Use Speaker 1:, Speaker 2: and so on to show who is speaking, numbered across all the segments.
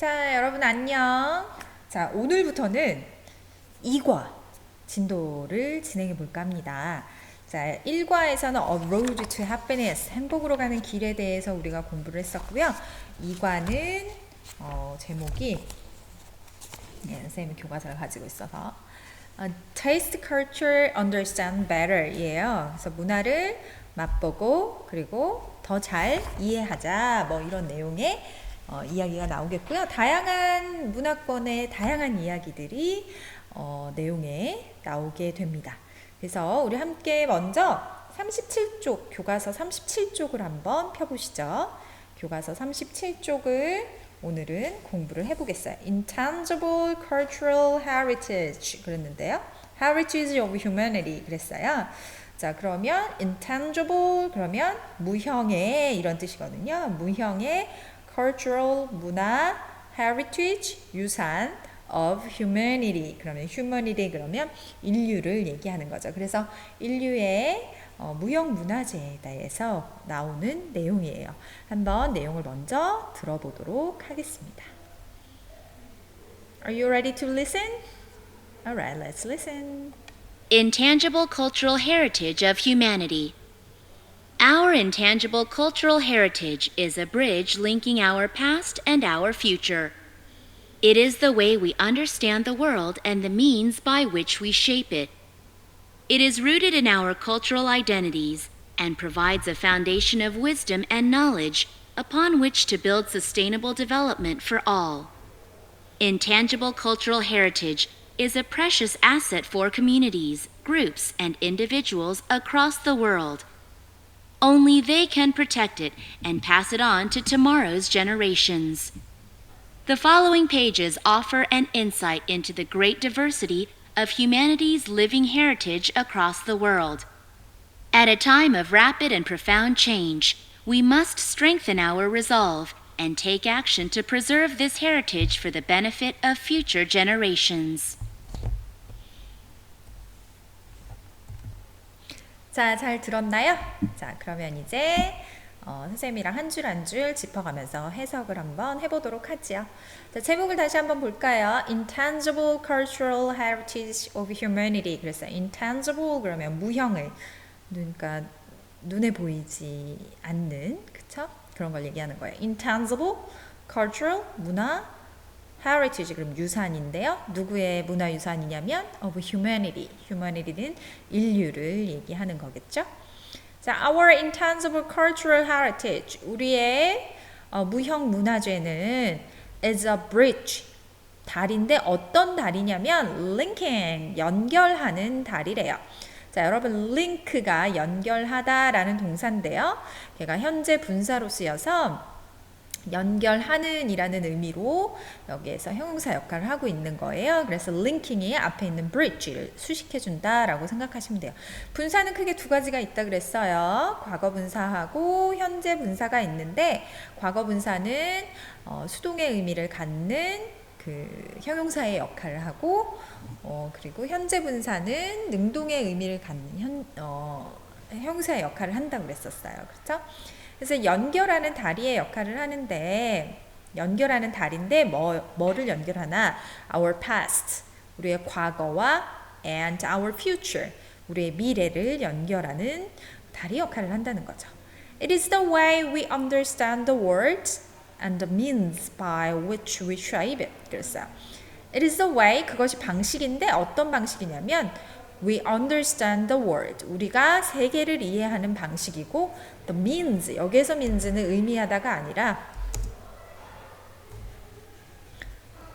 Speaker 1: 자, 여러분 안녕. 자, 오늘부터는 2과 진도를 진행해 볼까 합니다. 자, 1과에서는 A Road to Happiness, 행복으로 가는 길에 대해서 우리가 공부를 했었고요. 2과는 어, 제목이 네, 선생님이 교과서를 가지고 있어서 어, Taste Culture Understand Better이에요. 그래서 문화를 맛보고 그리고 더 잘 이해하자 뭐 이런 내용의 어, 이야기가 나오겠고요. 다양한 문화권의 다양한 이야기들이 어, 내용에 나오게 됩니다. 그래서 우리 함께 먼저 37쪽 교과서 37쪽을 한번 펴보시죠. 교과서 37쪽을 오늘은 공부를 해보겠어요. Intangible Cultural Heritage 그랬는데요. Heritage of Humanity 그랬어요. 자 그러면 intangible 그러면 무형의 이런 뜻이거든요. 무형의 cultural 문화 heritage 유산 of humanity 그러면 humanity 그러면 인류를 얘기하는 거죠. 그래서 인류의 어, 무형 문화재에 대해서 나오는 내용이에요. 한번 내용을 먼저 들어보도록 하겠습니다. Are you ready to listen? Alright, let's listen.
Speaker 2: Intangible cultural heritage of humanity. Our intangible cultural heritage is a bridge linking our past and our future. It is the way we understand the world and the means by which we shape it. It is rooted in our cultural identities and provides a foundation of wisdom and knowledge upon which to build sustainable development for all. Intangible cultural heritage is a precious asset for communities, groups, and individuals across the world. Only they can protect it and pass it on to tomorrow's generations. The following pages offer an insight into the great diversity of humanity's living heritage across the world. At a time of rapid and profound change, we must strengthen our resolve and take action to preserve this heritage for the benefit of future generations.
Speaker 1: 자, 잘 들었나요? 자, 그러면 이제 어, 선생님이랑 한 줄 한 줄 짚어가면서 해석을 한번 해보도록 하지요. 자, 제목을 다시 한번 볼까요? Intangible Cultural Heritage of Humanity. 그래서 intangible 그러면 무형을 그러니까 눈에 보이지 않는 그쵸? 그런 걸 얘기하는 거예요. Intangible Cultural 문화 heritage 그럼 유산인데요. 누구의 문화 유산이냐면 of humanity. humanity는 인류를 얘기하는 거겠죠. 자, our intangible cultural heritage. 우리의 어, 무형 문화재는 is a bridge. 다리인데 어떤 다리냐면 linking 연결하는 다리래요. 자, 여러분 link가 연결하다라는 동사인데요. 걔가 현재 분사로 쓰여서 연결하는 이라는 의미로 여기에서 형용사 역할을 하고 있는 거예요. 그래서 linking이 앞에 있는 bridge를 수식해 준다라고 생각하시면 돼요. 분사는 크게 두 가지가 있다 그랬어요. 과거 분사하고 현재 분사가 있는데 과거 분사는 어, 수동의 의미를 갖는 그 형용사의 역할을 하고 어, 그리고 현재 분사는 능동의 의미를 갖는 현, 어, 형용사의 역할을 한다고 그랬었어요. 그렇죠? 그래서 연결하는 다리의 역할을 하는데 연결하는 다리인데 뭐, 뭐를 연결하나? Our past, 우리의 과거와 and our future, 우리의 미래를 연결하는 다리 역할을 한다는 거죠. It is the way we understand the world and the means by which we shape it. 그랬어요. It is the way, 그것이 방식인데 어떤 방식이냐면 We understand the world. 우리가 세계를 이해하는 방식이고 the means, 여기에서 means는 의미하다가 아니라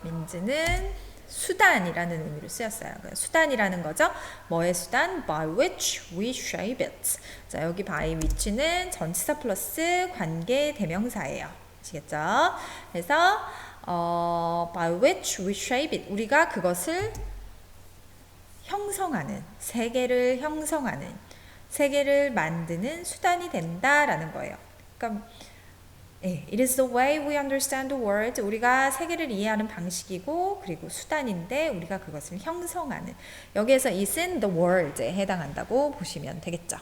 Speaker 1: means는 수단이라는 의미로 쓰였어요. 수단이라는 거죠. 뭐의 수단? By which we shape it. 자, 여기 by which는 전치사 플러스 관계 대명사예요. 아시겠죠? 그래서 어, by which we shape it. 우리가 그것을 형성하는, 세계를 형성하는, 세계를 만드는 수단이 된다라는 거예요. 그러니까 예, it is the way we understand the world. 우리가 세계를 이해하는 방식이고 그리고 수단인데 우리가 그것을 형성하는. 여기에서 is은 the world에 해당한다고 보시면 되겠죠.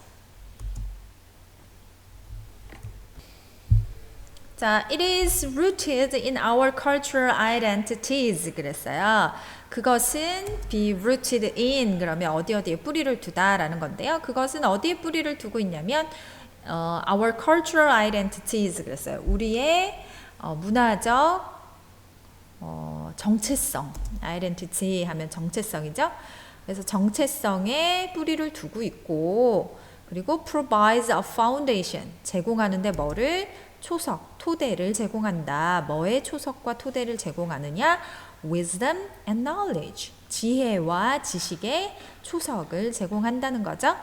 Speaker 1: 자, it is rooted in our cultural identities 그랬어요. 그것은 be rooted in 그러면 어디 어디에 뿌리를 두다라는 건데요. 그것은 어디에 뿌리를 두고 있냐면 어, our cultural identities 그랬어요. 우리의 어, 문화적 어, 정체성, identity 하면 정체성이죠. 그래서 정체성에 뿌리를 두고 있고, 그리고 provides a foundation, 제공하는데 뭐를? 초석, 토대를 제공한다. 뭐의 초석과 토대를 제공하느냐? Wisdom and knowledge, 지혜와 지식의 초석을 제공한다는 거죠.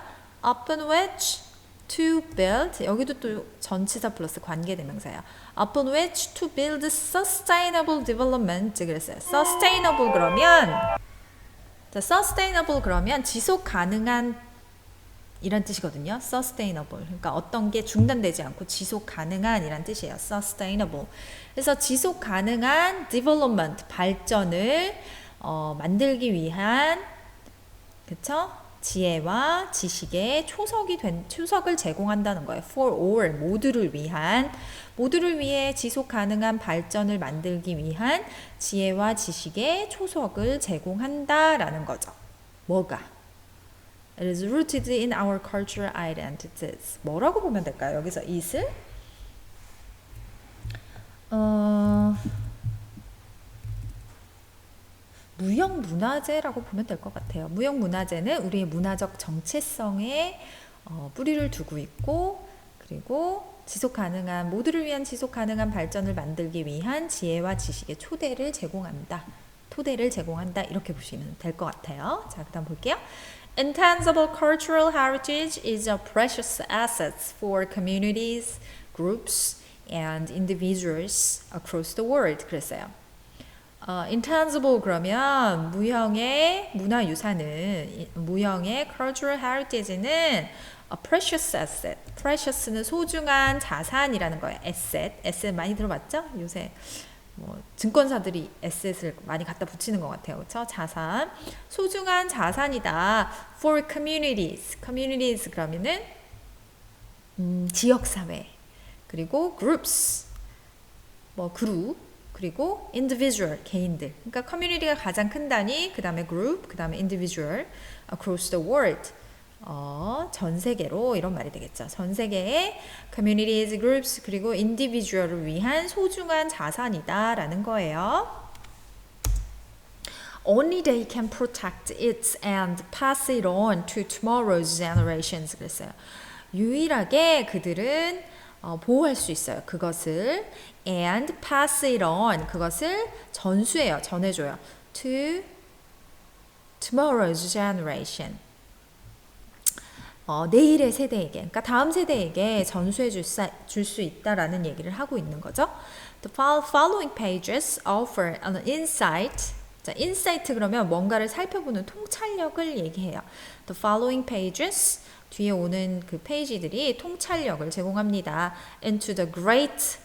Speaker 1: upon which to build 여기도 또 전치사 플러스 관계대명사예요. upon which to build sustainable development 그랬어요. sustainable 그러면 자, sustainable 그러면 지속 가능한 이란 뜻이거든요. sustainable. 그러니까 어떤 게 중단되지 않고 지속 가능한 이란 뜻이에요. sustainable. 그래서 지속 가능한 development 발전을 어, 만들기 위한 그쵸? 지혜와 지식의 초석이 된 초석을 제공한다는 거예요. For all 모두를 위한 모두를 위해 지속 가능한 발전을 만들기 위한 지혜와 지식의 초석을 제공한다라는 거죠. 뭐가? It is rooted in our cultural identities. 뭐라고 보면 될까요? 여기서 it을 어 무형 문화재라고 보면 될 것 같아요. 무형 문화재는 우리의 문화적 정체성에 어, 뿌리를 두고 있고 그리고 지속 가능한 모두를 위한 지속 가능한 발전을 만들기 위한 지혜와 지식의 초대를 제공한다. 토대를 제공한다. 이렇게 보시면 될 것 같아요. 자, 그다음 볼게요. Intangible cultural heritage is a precious asset for communities, groups, and individuals across the world. 그랬어요. 어, intangible 그러면 무형의 문화 유산은 이- 무형의 cultural heritage는 a precious asset. precious는 소중한 자산이라는 거예요. asset. asset 많이 들어봤죠? 요새 뭐 증권사들이 asset을 많이 갖다 붙이는 것 같아요. 그렇죠? 자산. 소중한 자산이다. for communities. communities 그러면은 음, 지역 사회. 그리고 groups. 뭐 그룹 그리고 individual 개인들 그러니까 커뮤니티가 가장 큰 단위 그 다음에 group 그 다음에 individual across the world 어, 전 세계로 이런 말이 되겠죠 전 세계의 communities groups 그리고 individual을 위한 소중한 자산이다 라는 거예요 Only they can protect it and pass it on to tomorrow's generations 그랬어요. 유일하게 그들은 어, 보호할 수 있어요. 그것을 and pass it on 그것을 전수해요. 전해줘요. to tomorrow's generation. 어, 내일의 세대에게, 그러니까 다음 세대에게 전수해 줄수 있다라는 얘기를 하고 있는 거죠. The fol- following pages offer an insight. 자, insight 그러면 뭔가를 살펴보는 통찰력을 얘기해요. The following pages 뒤에 오는 그 페이지들이 통찰력을 제공합니다. Into the great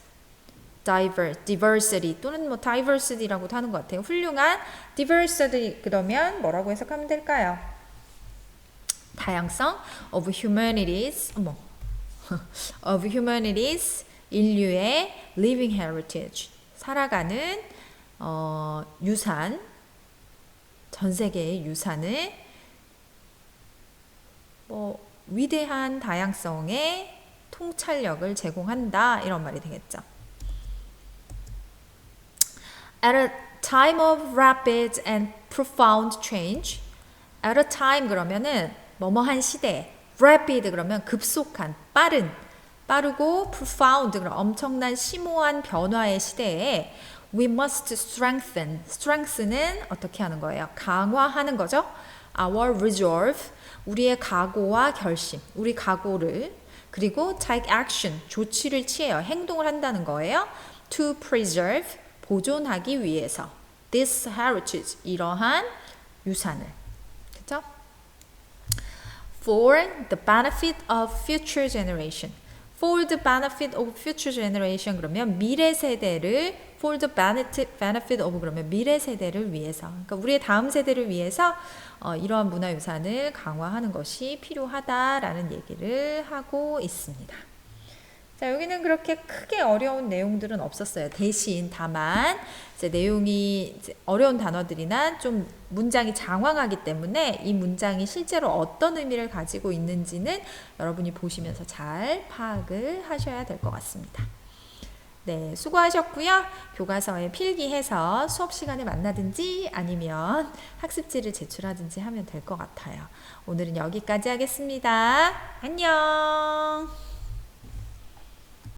Speaker 1: diver, diversity 또는 뭐 diversity라고도 하는 것 같아요. 훌륭한 diversity 그러면 뭐라고 해석하면 될까요? 다양성 of humanities 어머 of humanities 인류의 living heritage 살아가는 어, 유산 전 세계의 유산을 뭐 위대한 다양성의 통찰력을 제공한다 이런 말이 되겠죠. At a time of rapid and profound change, at a time 그러면은 뭐뭐한 시대, rapid 그러면 급속한, 빠른, 빠르고 profound 그럼 엄청난 심오한 변화의 시대에 we must strengthen, strengthen은 어떻게 하는 거예요? 강화하는 거죠. Our resolve, 우리의 각오와 결심, 우리 각오를 그리고 take action, 조치를 취해요. 행동을 한다는 거예요. To preserve, 보존하기 위해서 this heritage, 이러한 유산을. 그렇죠? For the benefit of future generation. For the benefit of future generation 그러면 미래 세대를 for the benefit of 그러면 미래 세대를 위해서. 그러니까 우리의 다음 세대를 위해서 어, 이러한 문화 유산을 강화하는 것이 필요하다라는 얘기를 하고 있습니다. 자, 여기는 그렇게 크게 어려운 내용들은 없었어요. 대신 다만 이제 내용이 이제 어려운 단어들이나 좀 문장이 장황하기 때문에 이 문장이 실제로 어떤 의미를 가지고 있는지는 여러분이 보시면서 잘 파악을 하셔야 될 것 같습니다. 네, 수고하셨고요. 교과서에 필기해서 수업 시간에 만나든지 아니면 학습지를 제출하든지 하면 될 것 같아요. 오늘은 여기까지 하겠습니다. 안녕.